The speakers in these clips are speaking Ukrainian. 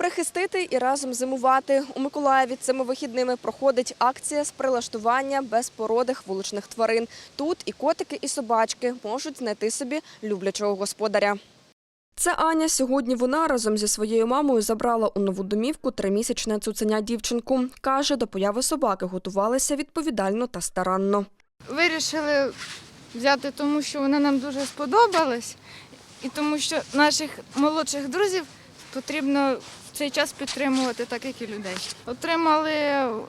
Прихистити і разом зимувати. У Миколаєві цими вихідними проходить акція з прилаштування безпородих вуличних тварин. Тут і котики, і собачки можуть знайти собі люблячого господаря. Це Аня. Сьогодні вона разом зі своєю мамою забрала у нову домівку тримісячне цуценя дівчинку. Каже, до появи собаки готувалися відповідально та старанно. Вирішили взяти, тому що вона нам дуже сподобалась, і тому що наших молодших друзів потрібно цей час підтримувати, так як і людей. Отримали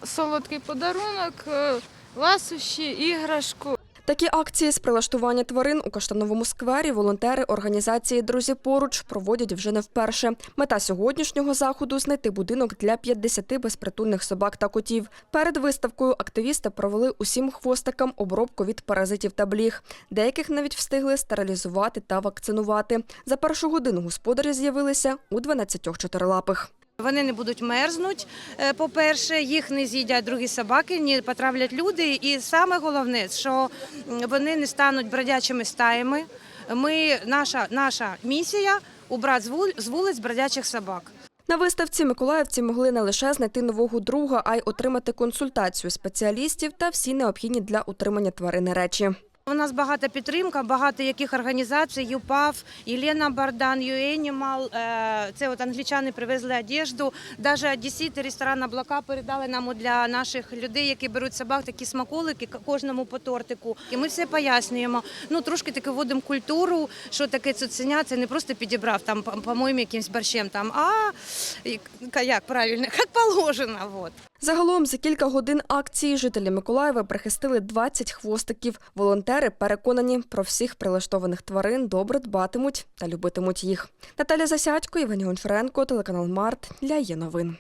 солодкий подарунок, е, ласощі, іграшку. Такі акції з прилаштування тварин у Каштановому сквері волонтери організації Друзі поруч проводять вже не вперше. Мета сьогоднішнього заходу знайти будинок для 50 безпритульних собак та котів. Перед виставкою активісти провели усім хвостикам обробку від паразитів та бліг. Деяких навіть встигли стерилізувати та вакцинувати. За першу годину господарі з'явилися у 12 чотирилапих. Вони не будуть мерзнуть. е, По-перше, їх не з'їдять другі собаки, не потравлять люди. І саме головне, що вони не стануть бродячими стаями. Ми наша наша місія убрати з з вулиць бродячих собак. На виставці миколаївці могли не лише знайти нового друга, а й отримати консультацію спеціалістів та всі необхідні для утримання тварини речі. У нас багата підтримка, багато яких організацій, ЮПАВ, Єлена Бардан, ЮЕнімал. Це от англічани привезли одежду. Навіть одесіти, ресторан «Облака» передали нам для наших людей, які беруть собак, такі смаколики кожному по тортику. І ми все пояснюємо. Ну трошки таки вводимо культуру, що таке цуценя, це не просто підібрав там, по- по-моєму, якимсь борщем там, а як- правильно, як положено. Вот. Загалом за кілька годин акції жителі Миколаєва прихистили 20 хвостиків. Волонтери переконані, про всіх прилаштованих тварин добре дбатимуть та любитимуть їх. Наталя Засядько, Євгеній Гончаренко, телеканал Март для є новин.